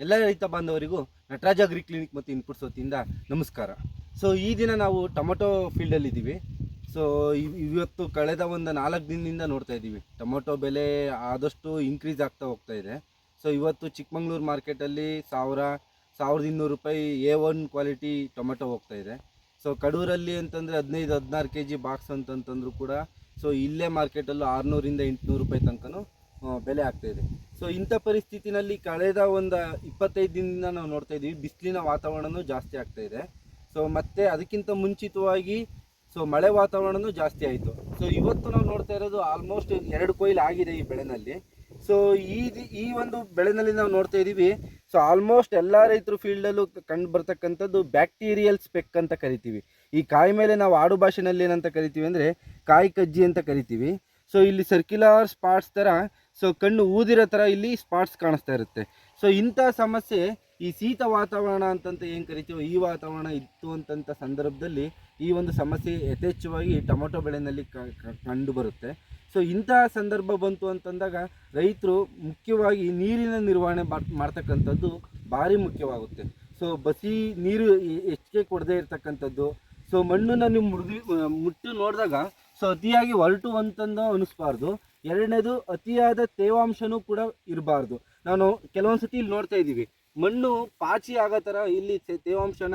ಎಲ್ಲ ರೈತ ಬಾಂಧವರಿಗೂ ನಟರಾಜ ಅಗ್ರಿ ಕ್ಲಿನಿಕ್ ಮತ್ತು ಇನ್ಪುಟ್ಸ್ ವತಿಯಿಂದ ನಮಸ್ಕಾರ. ಸೊ, ಈ ದಿನ ನಾವು ಟೊಮೊಟೊ ಫೀಲ್ಡಲ್ಲಿ ಇದ್ದೀವಿ ಸೊ ಇವತ್ತು ಕಳೆದ ಒಂದು ನಾಲ್ಕು ದಿನದಿಂದ ನೋಡ್ತಾ ಇದ್ದೀವಿ ಟೊಮೊಟೊ ಬೆಲೆ ಆದಷ್ಟು ಇನ್ಕ್ರೀಸ್ ಆಗ್ತಾ ಹೋಗ್ತಾ ಇದೆ. ಸೊ, ಇವತ್ತು ಚಿಕ್ಕಮಂಗ್ಳೂರು ಮಾರ್ಕೆಟಲ್ಲಿ ಸಾವಿರ, ಸಾವಿರದ ಇನ್ನೂರು ರೂಪಾಯಿ ಎ ಒನ್ ಕ್ವಾಲಿಟಿ ಟೊಮೆಟೊ ಹೋಗ್ತಾ ಇದೆ. ಸೊ, ಕಡೂರಲ್ಲಿ ಅಂತಂದರೆ ಹದಿನೈದು, ಹದಿನಾರು ಕೆ ಜಿ ಬಾಕ್ಸ್ ಅಂತಂತಂದ್ರೂ ಕೂಡ, ಸೊ, ಇಲ್ಲೇ ಮಾರ್ಕೆಟಲ್ಲೂ ಆರುನೂರಿಂದ ಎಂಟುನೂರು ರೂಪಾಯಿ ತನಕನೂ ಬೆಲೆ ಆಗ್ತಾ ಇದೆ. ಸೊ ಇಂಥ ಪರಿಸ್ಥಿತಿನಲ್ಲಿ ಕಳೆದ ಒಂದು ಇಪ್ಪತ್ತೈದು ದಿನದಿಂದ ನಾವು ನೋಡ್ತಾ ಇದ್ದೀವಿ, ಬಿಸಿಲಿನ ವಾತಾವರಣನೂ ಜಾಸ್ತಿ ಆಗ್ತಾ ಇದೆ. ಸೊ ಮತ್ತೆ ಅದಕ್ಕಿಂತ ಮುಂಚಿತವಾಗಿ ಸೊ ಮಳೆ ವಾತಾವರಣನೂ ಜಾಸ್ತಿ ಆಯಿತು. ಸೊ ಇವತ್ತು ನಾವು ನೋಡ್ತಾ ಇರೋದು ಆಲ್ಮೋಸ್ಟ್ ಎರಡು ಕೊಯ್ಲು ಆಗಿದೆ ಈ ಬೆಳೆನಲ್ಲಿ. ಸೊ ಈ ಈ ಒಂದು ಬೆಳೆನಲ್ಲಿ ನಾವು ನೋಡ್ತಾ ಇದ್ದೀವಿ ಸೊ ಆಲ್ಮೋಸ್ಟ್ ಎಲ್ಲ ರೈತರು ಫೀಲ್ಡಲ್ಲೂ ಕಂಡು ಬರ್ತಕ್ಕಂಥದ್ದು ಬ್ಯಾಕ್ಟೀರಿಯಲ್ ಸ್ಪೆಕ್ ಅಂತ ಕರಿತೀವಿ. ಈ ಕಾಯಿ ಮೇಲೆ ನಾವು ಆಡು ಭಾಷೆನಲ್ಲಿ ಏನಂತ ಕರಿತೀವಿ ಅಂದರೆ ಕಾಯಿ ಕಜ್ಜಿ ಅಂತ ಕರಿತೀವಿ. ಸೊ ಇಲ್ಲಿ ಸರ್ಕ್ಯುಲರ್ ಸ್ಪಾಟ್ಸ್ ಥರ ಸೊ ಕಣ್ಣು ಊದಿರೋ ಥರ ಇಲ್ಲಿ ಸ್ಪಾಟ್ಸ್ ಕಾಣಿಸ್ತಾ ಇರುತ್ತೆ. ಸೊ ಇಂಥ ಸಮಸ್ಯೆ ಈ ಶೀತ ವಾತಾವರಣ ಅಂತಂತ ಏನು ಕರಿತೀವೋ ಈ ವಾತಾವರಣ ಇತ್ತು ಅಂತಂಥ ಸಂದರ್ಭದಲ್ಲಿ ಈ ಒಂದು ಸಮಸ್ಯೆ ಯಥೇಚ್ಛವಾಗಿ ಟೊಮೊಟೊ ಬೆಳೆನಲ್ಲಿ ಕಂಡು ಬರುತ್ತೆ. ಸೊ ಇಂತಹ ಸಂದರ್ಭ ಬಂತು ಅಂತಂದಾಗ ರೈತರು ಮುಖ್ಯವಾಗಿ ನೀರಿನ ನಿರ್ವಹಣೆ ಮಾಡ್- ಮಾಡ್ತಕ್ಕಂಥದ್ದು ಭಾರಿ ಮುಖ್ಯವಾಗುತ್ತೆ. ಸೊ ಬಸಿ ನೀರು ಹೆಚ್ಚಿಗೆ ಕೊಡದೇ ಇರತಕ್ಕಂಥದ್ದು. ಸೊ ಮಣ್ಣನ್ನು ನೀವು ಮುಡಿದು ಮುಟ್ಟು ನೋಡಿದಾಗ ಸೊ ಅತಿಯಾಗಿ ಹೊರಟು ಅಂತಂದು ಅನಿಸ್ಬಾರ್ದು. ಎರಡನೇದು ಅತಿಯಾದ ತೇವಾಂಶನೂ ಕೂಡ ಇರಬಾರ್ದು. ನಾನು ಕೆಲವೊಂದು ಸತಿ ಇಲ್ಲಿ ನೋಡ್ತಾ ಇದ್ದೀವಿ. ಮಣ್ಣು ಪಾಚಿ ಆಗೋ ಥರ ಇಲ್ಲಿ ತೇವಾಂಶನ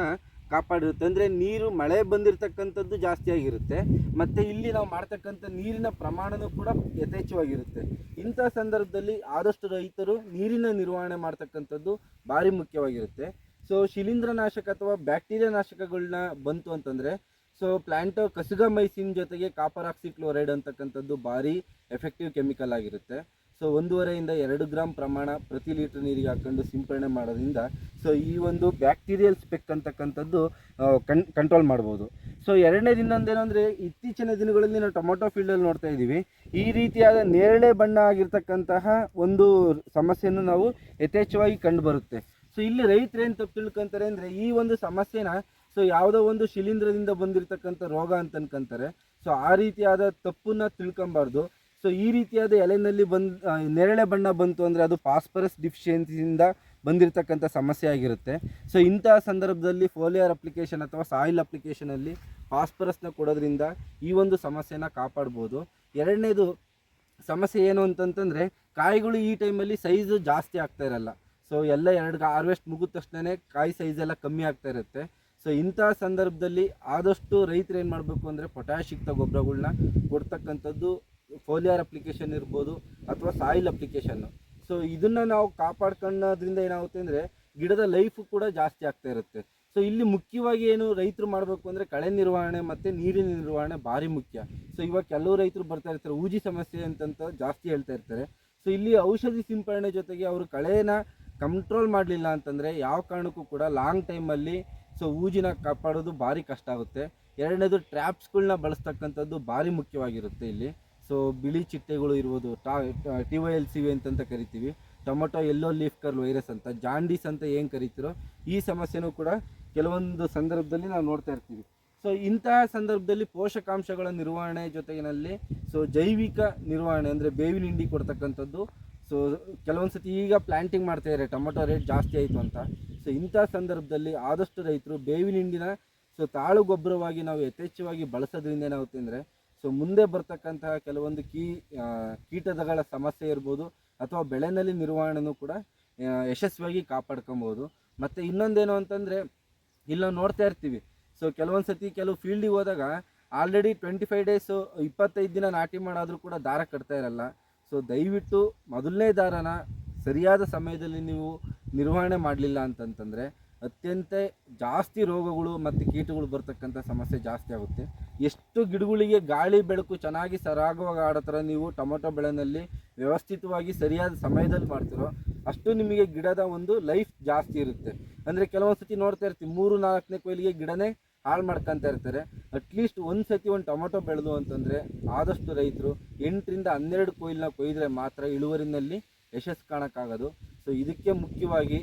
ಕಾಪಾಡಿರುತ್ತೆ. ಅಂದರೆ ನೀರು ಮಳೆ ಬಂದಿರತಕ್ಕಂಥದ್ದು ಜಾಸ್ತಿ ಆಗಿರುತ್ತೆ. ಮತ್ತು ಇಲ್ಲಿ ನಾವು ಮಾಡ್ತಕ್ಕಂಥ ನೀರಿನ ಪ್ರಮಾಣನೂ ಕೂಡ ಯಥೇಚ್ಛವಾಗಿರುತ್ತೆ. ಇಂಥ ಸಂದರ್ಭದಲ್ಲಿ ಆದಷ್ಟು ರೈತರು ನೀರಿನ ನಿರ್ವಹಣೆ ಮಾಡ್ತಕ್ಕಂಥದ್ದು ಭಾರಿ ಮುಖ್ಯವಾಗಿರುತ್ತೆ. ಸೊ ಶಿಲೀಂಧ್ರನಾಶಕ ಅಥವಾ ಬ್ಯಾಕ್ಟೀರಿಯಾ ನಾಶಕಗಳನ್ನ ಬಂತು ಅಂತಂದರೆ ಸೊ ಪ್ಲ್ಯಾಂಟ್ ಕಸಗಮೈಸಿನ್ ಜೊತೆಗೆ ಕಾಪರ್ ಆಕ್ಸಿಕ್ಲೋರೈಡ್ ಅಂತಕ್ಕಂಥದ್ದು ಭಾರಿ ಎಫೆಕ್ಟಿವ್ ಕೆಮಿಕಲ್ ಆಗಿರುತ್ತೆ. ಸೊ ಒಂದೂವರೆಯಿಂದ ಎರಡು ಗ್ರಾಮ್ ಪ್ರಮಾಣ ಪ್ರತಿ ಲೀಟರ್ ನೀರಿಗೆ ಹಾಕೊಂಡು ಸಿಂಪರಣೆ ಮಾಡೋದ್ರಿಂದ ಸೊ ಈ ಒಂದು ಬ್ಯಾಕ್ಟೀರಿಯಲ್ ಸ್ಪೆಕ್ ಅಂತಕ್ಕಂಥದ್ದು ಕಣ್ ಕಂಟ್ರೋಲ್ ಮಾಡ್ಬೋದು. ಸೊ ಎರಡನೇ ದಿನ ಅಂದರೆ, ಇತ್ತೀಚಿನ ದಿನಗಳಲ್ಲಿ ನಾವು ಟೊಮೊಟೊ ಫೀಲ್ಡಲ್ಲಿ ನೋಡ್ತಾ ಇದ್ದೀವಿ. ಈ ರೀತಿಯಾದ ನೇರಳೆ ಬಣ್ಣ ಆಗಿರ್ತಕ್ಕಂತಹ ಒಂದು ಸಮಸ್ಯೆಯನ್ನು ನಾವು ಯಥೇಚ್ಛವಾಗಿ ಕಂಡುಬರುತ್ತೆ ಸೊ ಇಲ್ಲಿ ರೈತರೇನು ತಪ್ಪು ತಿಳ್ಕೊಂತಾರೆ ಅಂದರೆ, ಈ ಒಂದು ಸಮಸ್ಯೆನ ಸೊ ಯಾವುದೋ ಒಂದು ಶಿಲೀಂಧ್ರದಿಂದ ಬಂದಿರತಕ್ಕಂಥ ರೋಗ ಅಂತ ಅನ್ಕೊಂತಾರೆ ಸೊ ಆ ರೀತಿಯಾದ ತಪ್ಪನ್ನ ತಿಳ್ಕೊಬಾರ್ದು. ಸೊ ಈ ರೀತಿಯಾದ ಎಲೆನಲ್ಲಿ ಬಂದ್ ನೇರಳೆ ಬಣ್ಣ ಬಂತು ಅಂದರೆ ಅದು ಫಾಸ್ಫರಸ್ ಡಿಫಿಷಿಯನ್ಸಿಯಿಂದ ಬಂದಿರತಕ್ಕಂಥ ಸಮಸ್ಯೆ ಆಗಿರುತ್ತೆ. ಸೊ ಇಂಥ ಸಂದರ್ಭದಲ್ಲಿ ಫೋಲಿಯರ್ ಅಪ್ಲಿಕೇಶನ್ ಅಥವಾ ಸಾಯಿಲ್ ಅಪ್ಲಿಕೇಶನಲ್ಲಿ ಫಾಸ್ಫರಸ್ನ ಕೊಡೋದ್ರಿಂದ ಈ ಒಂದು ಸಮಸ್ಯೆನ ಕಾಪಾಡ್ಬೋದು. ಎರಡನೇದು ಸಮಸ್ಯೆ ಏನು ಅಂತಂತಂದರೆ ಕಾಯಿಗಳು ಈ ಟೈಮಲ್ಲಿ ಸೈಜು ಜಾಸ್ತಿ ಆಗ್ತಾ ಇರಲ್ಲ. ಸೊ ಎಲ್ಲ ಎರಡು, ಹಾರ್ವೆಸ್ಟ್ ಮುಗಿದ ತಕ್ಷಣವೇ ಕಾಯಿ ಸೈಜೆಲ್ಲ ಕಮ್ಮಿ ಆಗ್ತಾ ಇರುತ್ತೆ. ಸೊ ಇಂಥ ಸಂದರ್ಭದಲ್ಲಿ ಆದಷ್ಟು ರೈತರು ಏನು ಮಾಡಬೇಕು ಅಂದರೆ ಪೊಟ್ಯಾಶಿಕ್ತ ಗೊಬ್ಬರಗಳನ್ನ ಕೊಡ್ತಕ್ಕಂಥದ್ದು ಫೋಲಿಯರ್ ಅಪ್ಲಿಕೇಶನ್ ಇರ್ಬೋದು ಅಥವಾ ಸಾಯಿಲ್ ಅಪ್ಲಿಕೇಶನ್ನು ಸೊ ಇದನ್ನು ನಾವು ಕಾಪಾಡ್ಕೊಳ್ಳೋದ್ರಿಂದ ಏನಾಗುತ್ತೆ ಅಂದರೆ ಗಿಡದ ಲೈಫು ಕೂಡ ಜಾಸ್ತಿ ಆಗ್ತಾ ಇರುತ್ತೆ. ಸೊ ಇಲ್ಲಿ ಮುಖ್ಯವಾಗಿ ಏನು ರೈತರು ಮಾಡಬೇಕು ಅಂದರೆ ಕಳೆ ನಿರ್ವಹಣೆ ಮತ್ತು ನೀರಿನ ನಿರ್ವಹಣೆ ಭಾರಿ ಮುಖ್ಯ. ಸೊ ಇವಾಗ ಕೆಲವು ರೈತರು ಬರ್ತಾ ಇರ್ತಾರೆ, ಊಜಿ ಸಮಸ್ಯೆ ಅಂತಂತ ಜಾಸ್ತಿ ಹೇಳ್ತಾ ಇರ್ತಾರೆ. ಸೊ ಇಲ್ಲಿ ಔಷಧಿ ಸಿಂಪಡಣೆ ಜೊತೆಗೆ ಅವರು ಕಳೆನ ಕಂಟ್ರೋಲ್ ಮಾಡಲಿಲ್ಲ ಅಂತಂದರೆ ಯಾವ ಕಾರಣಕ್ಕೂ ಕೂಡ ಲಾಂಗ್ ಟೈಮಲ್ಲಿ ಸೊ ಊಜಿನ ಕಾಪಾಡೋದು ಭಾರಿ ಕಷ್ಟ ಆಗುತ್ತೆ. ಎರಡನೇದು ಟ್ರ್ಯಾಪ್ಸ್ಗಳನ್ನ ಬಳಸ್ತಕ್ಕಂಥದ್ದು ಭಾರಿ ಮುಖ್ಯವಾಗಿರುತ್ತೆ ಇಲ್ಲಿ. ಸೊ ಬಿಳಿ ಚಿಟ್ಟೆಗಳು ಇರ್ಬೋದು, ಟಾ, T Y L C V ಅಂತಂತ ಕರಿತೀವಿ. Tomato yellow leaf curl virus ಅಂತ, ಜಾಂಡೀಸ್ ಅಂತ ಏನು ಕರಿತೀರೋ ಈ ಸಮಸ್ಯೆನೂ ಕೂಡ ಕೆಲವೊಂದು ಸಂದರ್ಭದಲ್ಲಿ ನಾವು ನೋಡ್ತಾ ಇರ್ತೀವಿ. ಸೊ ಇಂತಹ ಸಂದರ್ಭದಲ್ಲಿ ಪೋಷಕಾಂಶಗಳ ನಿರ್ವಹಣೆ ಜೊತೆಗಿನಲ್ಲಿ, ಸೊ ಜೈವಿಕ ನಿರ್ವಹಣೆ ಅಂದರೆ ಬೇವಿನ ಹಿಂಡಿ ಕೊಡ್ತಕ್ಕಂಥದ್ದು ಸೊ ಕೆಲವೊಂದು ಸತಿ ಈಗ ಪ್ಲ್ಯಾಂಟಿಂಗ್ ಮಾಡ್ತಾ ಇದ್ದಾರೆ ಟೊಮೊಟೊ ರೇಟ್ ಜಾಸ್ತಿ ಆಯಿತು ಅಂತ. ಸೊ ಇಂಥ ಸಂದರ್ಭದಲ್ಲಿ ಆದಷ್ಟು ರೈತರು ಬೇವಿನ ಹಿಂಡಿನ ಸೊ ತಾಳು ಗೊಬ್ಬರವಾಗಿ ನಾವು ಯಥೇಚ್ಛವಾಗಿ ಬಳಸೋದ್ರಿಂದ ಏನಾಗುತ್ತೆ ಅಂದರೆ ಸೊ ಮುಂದೆ ಬರ್ತಕ್ಕಂತಹ ಕೆಲವೊಂದು ಕೀ ಕೀಟದಗಳ ಸಮಸ್ಯೆ ಇರ್ಬೋದು, ಅಥವಾ ಬೆಳೆನಲ್ಲಿ ನಿರ್ವಹಣೆನೂ ಕೂಡ ಯಶಸ್ವಿಯಾಗಿ ಕಾಪಾಡ್ಕೊಬೋದು ಮತ್ತು ಇನ್ನೊಂದೇನು ಅಂತಂದರೆ, ಇಲ್ಲಿ ನಾವು ನೋಡ್ತಾ ಇರ್ತೀವಿ. ಸೊ ಕೆಲವೊಂದು ಸತಿ ಕೆಲವು ಫೀಲ್ಡಿಗೆ ಹೋದಾಗ ಆಲ್ರೆಡಿ ಟ್ವೆಂಟಿ ಫೈವ್ ಡೇಸು ಇಪ್ಪತ್ತೈದು ದಿನ ನಾಟಿ ಮಾಡಾದರೂ ಕೂಡ ದಾರ ಕಟ್ತಾ ಇರಲ್ಲ. ಸೊ ದಯವಿಟ್ಟು ಮೊದಲನೇ ದಾರನ ಸರಿಯಾದ ಸಮಯದಲ್ಲಿ ನೀವು ನಿರ್ವಹಣೆ ಮಾಡಲಿಲ್ಲ ಅಂತಂತಂದರೆ ಅತ್ಯಂತ ಜಾಸ್ತಿ ರೋಗಗಳು ಮತ್ತು ಕೀಟಗಳು ಬರ್ತಕ್ಕಂಥ ಸಮಸ್ಯೆ ಜಾಸ್ತಿ ಆಗುತ್ತೆ. ಎಷ್ಟು ಗಿಡಗಳಿಗೆ ಗಾಳಿ ಬೆಳಕು ಚೆನ್ನಾಗಿ ಸರಾಗುವಾಗ ಆಡೋ ಥರ ನೀವು ಟೊಮೊಟೊ ಬೆಳೆನಲ್ಲಿ ವ್ಯವಸ್ಥಿತವಾಗಿ ಸರಿಯಾದ ಸಮಯದಲ್ಲಿ ಮಾಡ್ತೀರೋ ಅಷ್ಟು ನಿಮಗೆ ಗಿಡದ ಒಂದು ಲೈಫ್ ಜಾಸ್ತಿ ಇರುತ್ತೆ. ಅಂದರೆ ಕೆಲವೊಂದು ಸತಿ ನೋಡ್ತಾ ಇರ್ತೀವಿ, ಮೂರು ನಾಲ್ಕನೇ ಕೊಯ್ಲಿಗೆ ಗಿಡನೇ ಹಾಳು ಮಾಡ್ಕೊತಾ ಇರ್ತಾರೆ. ಅಟ್ಲೀಸ್ಟ್ ಒಂದು ಸತಿ ಒಂದು ಟೊಮೊಟೊ ಬೆಳೆದು ಅಂತಂದರೆ ಆದಷ್ಟು ರೈತರು ಎಂಟರಿಂದ ಹನ್ನೆರಡು ಕೊಯ್ಲನ್ನ ಕೊಯ್ದರೆ ಮಾತ್ರ ಇಳುವರಿನಲ್ಲಿ ಯಶಸ್ಸು ಕಾಣೋಕ್ಕಾಗೋದು. ಸೊ ಇದಕ್ಕೆ ಮುಖ್ಯವಾಗಿ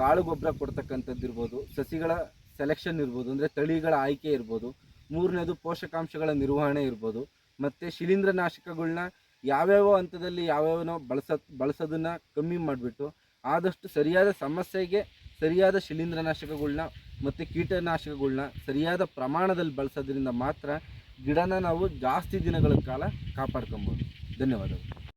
ತಾಳು ಗೊಬ್ಬರ ಕೊಡ್ತಕ್ಕಂಥದ್ದು ಇರ್ಬೋದು, ಸಸಿಗಳ ಸೆಲೆಕ್ಷನ್ ಇರ್ಬೋದು, ಅಂದರೆ ತಳಿಗಳ ಆಯ್ಕೆ ಇರ್ಬೋದು, ಮೂರನೇದು ಪೋಷಕಾಂಶಗಳ ನಿರ್ವಹಣೆ ಇರ್ಬೋದು, ಮತ್ತು ಶಿಲೀಂಧ್ರನಾಶಕಗಳನ್ನ ಯಾವ್ಯಾವ ಹಂತದಲ್ಲಿ ಯಾವ್ಯಾವನೋ ಬಳಸ, ಬಳಸೋದನ್ನು ಕಮ್ಮಿ ಮಾಡಿಬಿಟ್ಟು ಆದಷ್ಟು ಸರಿಯಾದ ಸಮಸ್ಯೆಗೆ ಸರಿಯಾದ ಶಿಲೀಂಧ್ರನಾಶಕಗಳನ್ನ ಮತ್ತು ಕೀಟನಾಶಕಗಳನ್ನ ಸರಿಯಾದ ಪ್ರಮಾಣದಲ್ಲಿ ಬಳಸೋದ್ರಿಂದ ಮಾತ್ರ ಗಿಡನ ನಾವು ಜಾಸ್ತಿ ದಿನಗಳ ಕಾಲ ಕಾಪಾಡ್ಕೊಬೋದು. ಧನ್ಯವಾದಗಳು.